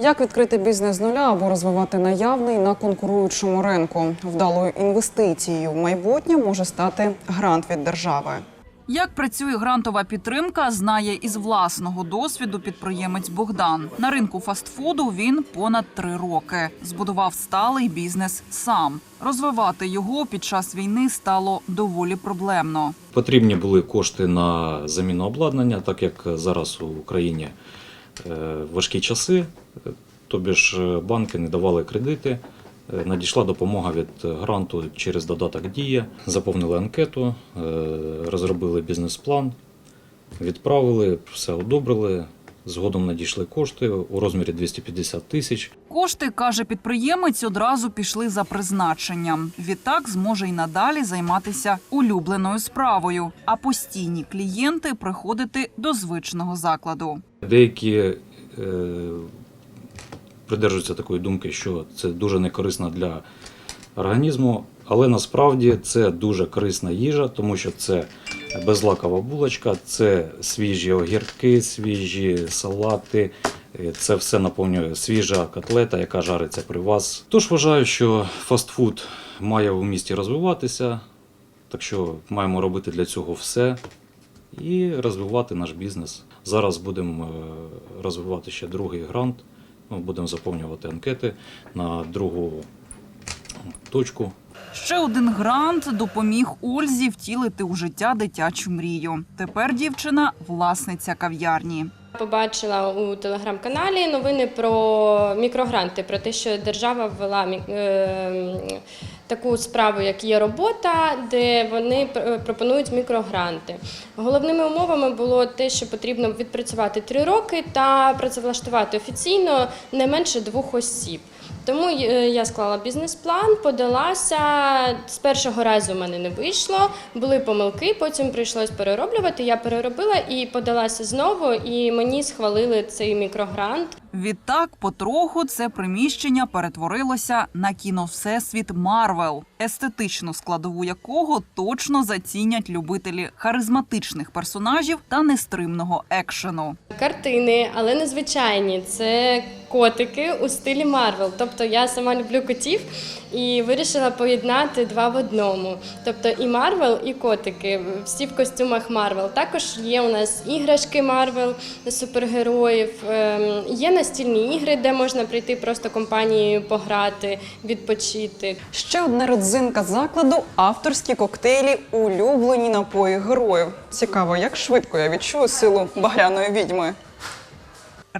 Як відкрити бізнес з нуля або розвивати наявний на конкуруючому ринку? Вдалою інвестицією в майбутнє може стати грант від держави. Як працює грантова підтримка, знає із власного досвіду підприємець Богдан. На ринку фастфуду він понад три роки. Збудував сталий бізнес сам. Розвивати його під час війни стало доволі проблемно. Потрібні були кошти на заміну обладнання, так як зараз у Україні важкі часи, е, тобі ж е, банки не давали кредити. Е, Надійшла допомога від гранту через додаток Дія. Заповнили анкету, е, розробили бізнес-план, відправили, все одобрили. Згодом надійшли кошти у розмірі 250 тисяч. Кошти, каже підприємець, одразу пішли за призначенням. Відтак зможе й надалі займатися улюбленою справою, а постійні клієнти приходити до звичного закладу. Деякі е, придержуються такої думки, що це дуже некорисно для організму, але насправді це дуже корисна їжа, тому що це безлакова булочка, це свіжі огірки, свіжі салати. е, Це все наповнює свіжа котлета, яка жариться при вас. Тож вважаю, що фастфуд має у місті розвиватися, так що маємо робити для цього все і розвивати наш бізнес. Зараз будемо е, розвивати ще другий грант. Будемо заповнювати анкети на другу точку. Ще один грант допоміг Ользі втілити у життя дитячу мрію. Тепер дівчина власниця кав'ярні. Побачила у телеграм-каналі новини про мікрогранти, про те, що держава ввела е, таку справу, як є робота, де вони пропонують мікрогранти. Головними умовами було те, що потрібно відпрацювати три роки та працевлаштувати офіційно не менше двох осіб. Тому е, я склала бізнес-план, подалася. З першого разу в мене не вийшло, були помилки, потім прийшлось перероблювати. Я переробила і подалася знову, і мені схвалили цей мікрогрант. Відтак, потроху це приміщення перетворилося на кіно Всесвіт Марвел, естетичну складову якого точно зацінять любителі харизматичних персонажів та нестримного екшену. Картини, але незвичайні. Це котики у стилі Марвел. Тобто я сама люблю котів і вирішила поєднати два в одному. Тобто і Марвел, і котики. Всі в костюмах Марвел. Також є у нас іграшки Марвел супергероїв. ем, Є настільні ігри, де можна прийти просто компанією пограти, відпочити. Ще одна родзинка закладу авторські коктейлі, улюблені напої героїв. Цікаво, як швидко я відчую силу багряної відьми.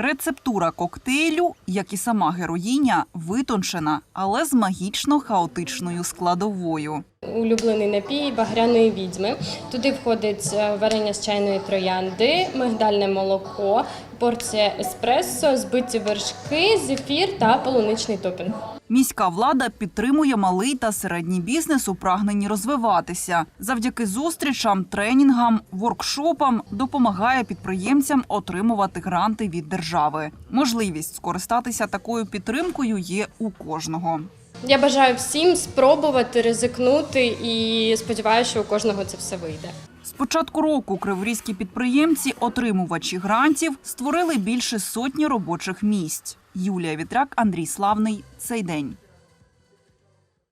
Рецептура коктейлю, як і сама героїня, витончена, але з магічно-хаотичною складовою. Улюблений напій багряної відьми. Туди входить е, варення з чайної троянди, мигдальне молоко, порція еспресо, збиті вершки, зефір та полуничний топінг. Міська влада підтримує малий та середній бізнес у прагненні розвиватися. Завдяки зустрічам, тренінгам, воркшопам допомагає підприємцям отримувати гранти від держави. Можливість скористатися такою підтримкою є у кожного. Я бажаю всім спробувати ризикнути і сподіваюся, що у кожного це все вийде. З початку року криворізькі підприємці, отримувачі грантів, створили більше сотні робочих місць. Юлія Вітряк, Андрій Славний. Цей день.